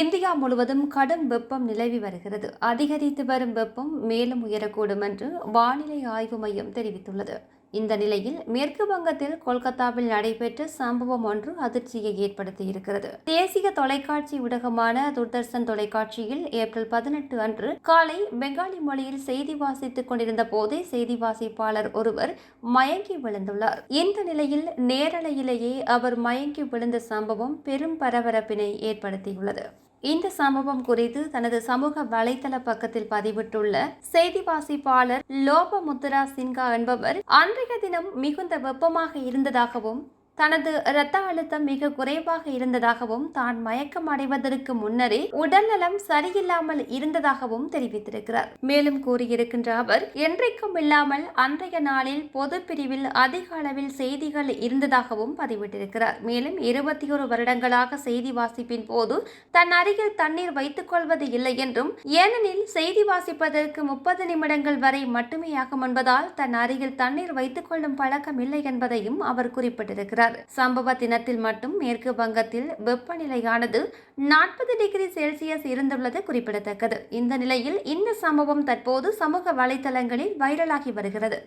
India முழுவதும் கடும் வெப்பம் நிலவி வருகிறது. அதிகரித்து வரும் வெப்பம் மேலும் உயரக்கூடும் என்று வானிலை ஆய்வு மையம் தெரிவித்துள்ளது. இந்த நிலையில் மேற்கு வங்கத்தில் கொல்கத்தாவில் நடைபெற்ற சம்பவம் ஒன்று அதிர்ச்சியை ஏற்படுத்தியிருக்கிறது தேசிய தொலைக்காட்சி ஊடகமான தூர்தர்ஷன் தொலைக்காட்சியில் ஏப்ரல் பதினெட்டு அன்று காலை பெங்காலி மொழியில் செய்தி வாசித்துக் கொண்டிருந்த போதே செய்தி வாசிப்பாளர் ஒருவர் மயங்கி விழுந்துள்ளார். இந்த நிலையில் நேரலையிலேயே அவர் மயங்கி விழுந்த சம்பவம் பெரும் பரபரப்பினை ஏற்படுத்தியுள்ளது. இந்த சம்பவம் குறித்து தனது சமூக வலைதள பக்கத்தில் பதிவிட்டுள்ள செய்தி வாசிப்பாளர் லோபமுத்ரா சின்ஹா என்பவர் அன்றைய தினம் மிகுந்த வெப்பமாக இருந்ததாகவும் தனது இரத்த அழுத்தம் மிக குறைவாக இருந்ததாகவும் தான் மயக்கம் அடைவதற்கு முன்னரே உடல்நலம் சரியில்லாமல் இருந்ததாகவும் தெரிவித்திருக்கிறார். மேலும் கூறியிருக்கின்ற அவர் என்றைக்கும் இல்லாமல் அன்றைய நாளில் பொது பிரிவில் அதிக அளவில் செய்திகள் இருந்ததாகவும் பதிவிட்டிருக்கிறார். மேலும் இருபத்தி ஒரு வருடங்களாக செய்தி வாசிப்பின் போது தன் அருகில் தண்ணீர் வைத்துக் கொள்வது இல்லை என்றும் ஏனெனில் செய்தி வாசிப்பதற்கு முப்பது நிமிடங்கள் வரை மட்டுமே ஆகும் என்பதால் தன் அருகில் தண்ணீர் வைத்துக் கொள்ளும் பழக்கம் இல்லை என்பதையும் அவர் குறிப்பிட்டிருக்கிறார். சம்பவ தினத்தில் மட்டும் மேற்கு வங்கத்தில் வெப்பநிலையானது நாற்பது டிகிரி செல்சியஸ் இருந்துள்ளது குறிப்பிடத்தக்கது. இந்த நிலையில் இந்த சம்பவம் தற்போது சமூக வலைதளங்களில் வைரலாகி வருகிறது.